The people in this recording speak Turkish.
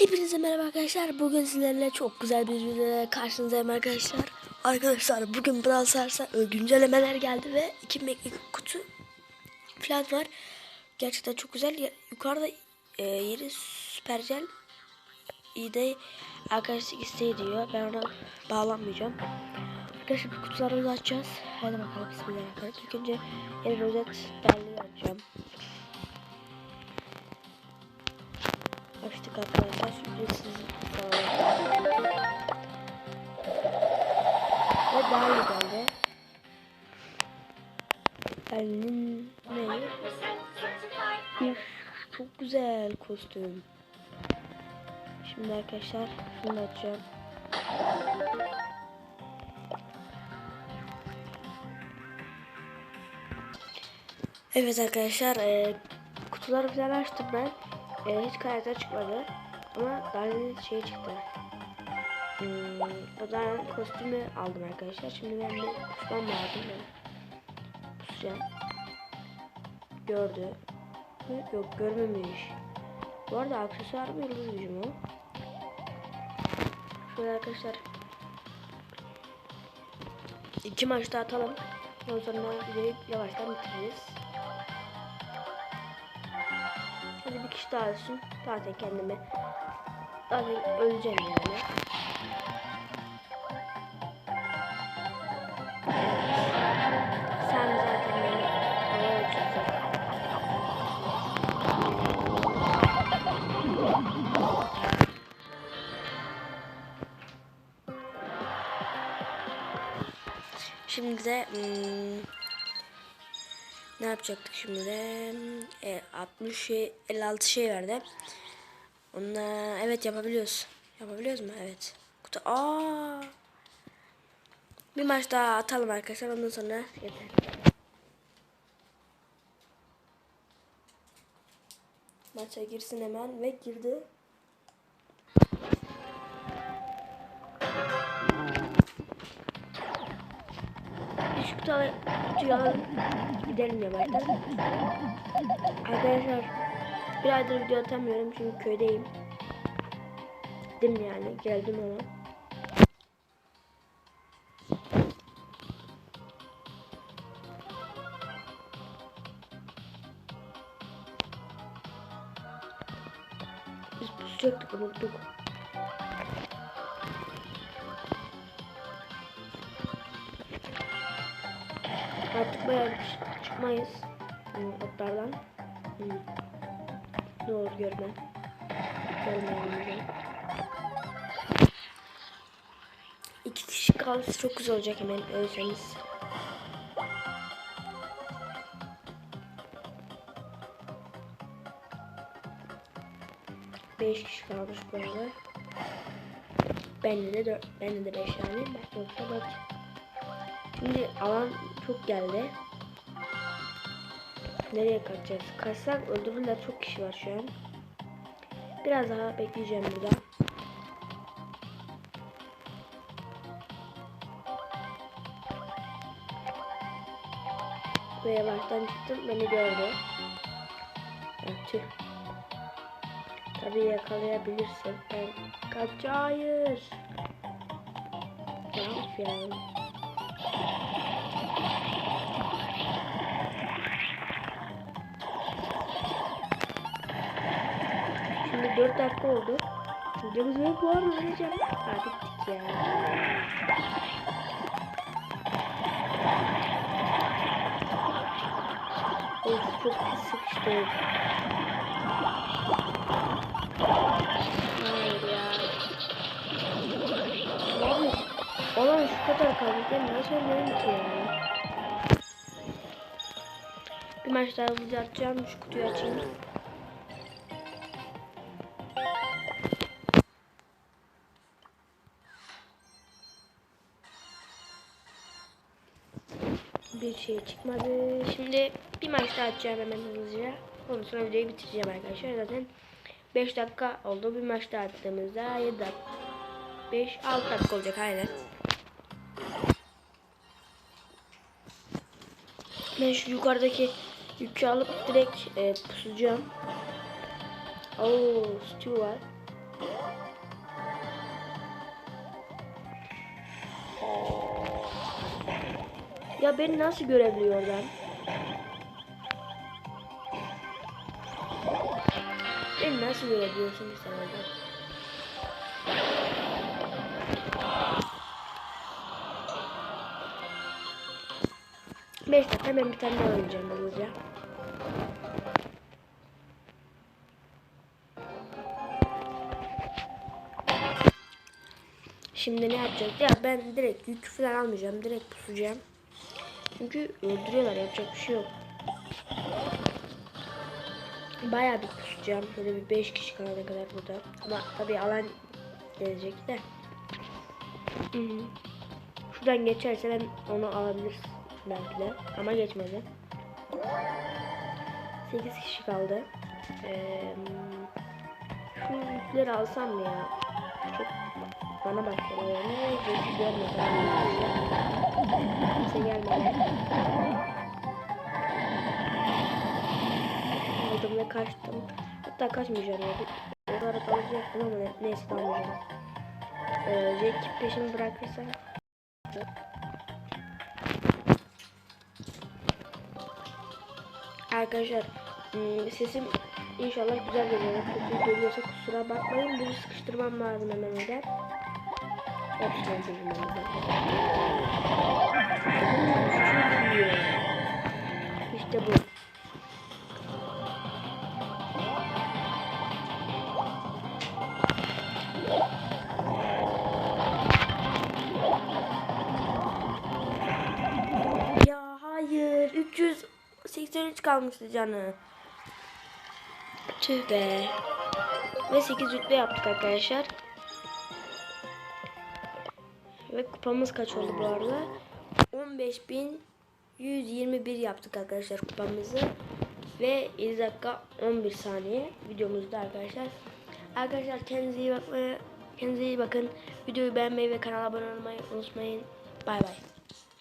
Hepinize merhaba arkadaşlar. Bugün sizlerle çok güzel bir videoda karşınızdayım arkadaşlar. Arkadaşlar bugün Brawl Stars'a güncellemeler geldi ve iki meklik kutu falan var. Gerçekten çok güzel. Yukarıda e, yeri süpercel iyi de arkadaşlık isteği diyor. Ben ona bağlanmayacağım. Arkadaşlar bu kutularımızı açacağız. Hadi bakalım bismillahirrahmanirrahim. İlk önce yeni rozet derliği açacağım. Açtık arkadaşlar. Ücretsiz. Ve daha iyi ne? Bir çok güzel kostüm. Şimdi arkadaşlar şunu açacağım. Evet arkadaşlar e, kutuları falan açtım ben. E, hiç karakter çıkmadı. Ama daha yeni şey çıktı. Hmm, o da kostümü aldım arkadaşlar. Şimdi ben de kusmam lazım. Ben kusacağım. Gördü. Yok görmemiş. Bu arada aksesuar mı yıldız gücü mü? Şöyle arkadaşlar. İki maçta atalım. Ondan sonra videoyu yavaştan bitiririz. Hadi bir kişi daha ölsün. Zaten kendime zaten öleceğim yani. Sen zaten uçursun. Şimdi de hmm, ne yapacaktık şimdi de? E, 60 şey, 56 şey verdi. Onunla evet yapabiliyoruz. Yapabiliyoruz mu? Evet. Kutu aa. Bir maç daha atalım arkadaşlar. Ondan sonra yeter. Maça girsin hemen ve girdi. Şu alalım. Gidelim yavaştan. Arkadaşlar bir video atamıyorum çünkü köydeyim. Gittim yani geldim ama. Biz pusacaktık unuttuk. Artık bayağı çık- çıkmayız. Hmm, Otlardan. Hmm. Ne olur görme. Görme yanımıza. İki kişi kalırsa çok güzel olacak hemen ölseniz. Beş kişi kalmış bu arada. Bende de dört, bende de beş yoksa dört. Şimdi alan çok geldi. Nereye kaçacağız? Kaçsak öldürürler çok kişi var şu an. Biraz daha bekleyeceğim burada. Ve yavaştan çıktım beni gördü. Tüh. Tabii yakalayabilirsin. Ben kaç hayır. Ya of 4 dakika oldu. Videomuz ve bu arada vereceğim. Ha bittik ya. Of çok sıkıştı. Hayır ya. Abi olan şu kadar kaldı. Ben nasıl oynayayım ki ya? Bir maç daha hızlıca atacağım. Şu kutuyu açayım. Bir şey çıkmadı. Şimdi bir maç daha atacağım hemen hızlıca. Ondan sonra videoyu bitireceğim arkadaşlar. Zaten 5 dakika oldu. Bir maç daha attığımızda 7 dakika. 5 6 dakika olacak aynen. Ben şu yukarıdaki yükü alıp direkt e, pusacağım. Oo, Stu var. Ya beni nasıl görebiliyor oradan? Beni nasıl görebiliyorsun sen oradan? Beş dakika ben bir tane daha oynayacağım hızlıca. Şimdi ne yapacağız? Ya ben direkt yük falan almayacağım. Direkt pusacağım. Çünkü öldürüyorlar. Yapacak bir şey yok. Bayağı bir pusacağım. Böyle bir 5 kişi kalana kadar burada. Ama tabii alan gelecek de. Hı hı. Şuradan geçerse ben onu alabiliriz belki de. Ama geçmedi. 8 kişi kaldı. Ee, şu yükleri alsam mı ya? Çok bana bak. Ne zeki görmeden. Kimse gelmedi. Aldım ve kaçtım. Hatta kaçmayacağım ya. O kadar kalacaktım ama ne- neyse almayacağım. Ee, Jack peşimi bırakırsa Arkadaşlar ım, sesim inşallah güzel geliyor. Kötü geliyorsa kusura bakmayın. Bunu sıkıştırmam lazım hemen öyle. İşte bu. Ya hayır. 383 kalmıştı canı. Tüh be. Ve 8 rütbe yaptık arkadaşlar. Ve kupamız kaç oldu bu arada? 15.121 yaptık arkadaşlar kupamızı. Ve 7 dakika 11 saniye videomuzda arkadaşlar. Arkadaşlar kendinize iyi bakmaya, kendinize iyi bakın. Videoyu beğenmeyi ve kanala abone olmayı unutmayın. Bay bay.